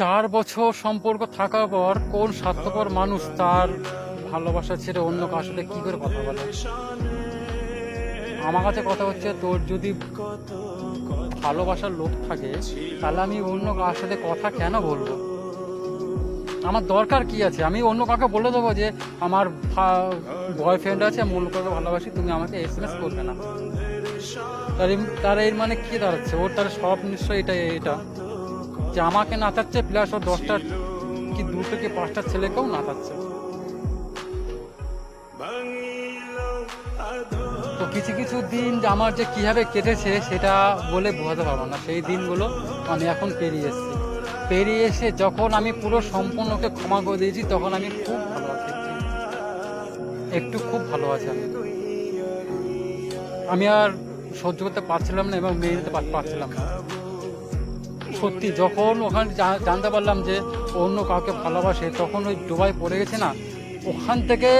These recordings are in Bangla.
চার বছর সম্পর্ক থাকার পর কোন স্বার্থপর মানুষ তার ভালোবাসা ছেড়ে অন্য কার সাথে কি করে কথা বলে? আমার কাছে কথা হচ্ছে, তোর যদি ভালোবাসার লোক থাকে, তাহলে আমি অন্য কার সাথে কথা কেন বলব? আমার দরকার কি আছে? আমি অন্য কাউকে বলে দেবো যে, আমার বয়ফ্রেন্ড আছে অন্য কাউকে ভালোবাসি, তুমি আমাকে এস এম এস করবে না। তার তার এর মানে কি দাঁড়াচ্ছে? ওর তার সব নিশ্চয়ই এটা এটা। আমাকে নাচাচ্ছে প্লাস ও দশটা কি দুটো কি পাঁচটা ছেলেকেও নাচাচ্ছে। তো কিছু কিছু দিন আমার যে কীভাবে কেটেছে সেটা বলে বোঝাতে পারব না। সেই দিনগুলো আমি এখন পেরিয়ে এসেছি। পেরিয়ে এসে যখন আমি পুরো সম্পূর্ণকে ক্ষমা করে দিয়েছি, তখন আমি খুব ভালো আছি। একটু খুব ভালো আছি আমি। আমি আর সহ্য করতে পারছিলাম না এবং মেনে নিতে পারছিলাম না। সত্যি যখন ওখানে জানতে পারলাম যে অন্য কাউকে ভালোবাসে, তখন ওই ডোবায় পড়ে গেছে না, ওখান থেকে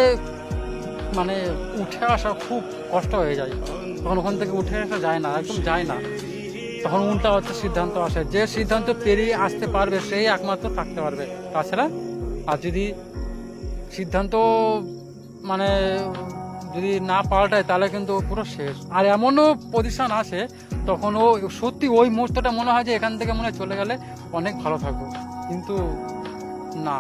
মানে উঠে আসা খুব কষ্ট হয়ে যায়। তখন ওখান থেকে উঠে আসা যায় না, একদম যায় না। তখন উল্টা হচ্ছে সিদ্ধান্ত আসে, যে সিদ্ধান্ত পেরিয়ে আসতে পারবে সেই একমাত্র থাকতে পারবে। তাছাড়া আর যদি সিদ্ধান্ত মানে যদি না পাল্টায়, তাহলে কিন্তু পুরো শেষ। আর এমনও পজিশন আসে, তখন ও সত্যি ওই মুহূর্তটা মনে হয় যে এখান থেকে মনে চলে গেলে অনেক ভালো থাকব। কিন্তু না।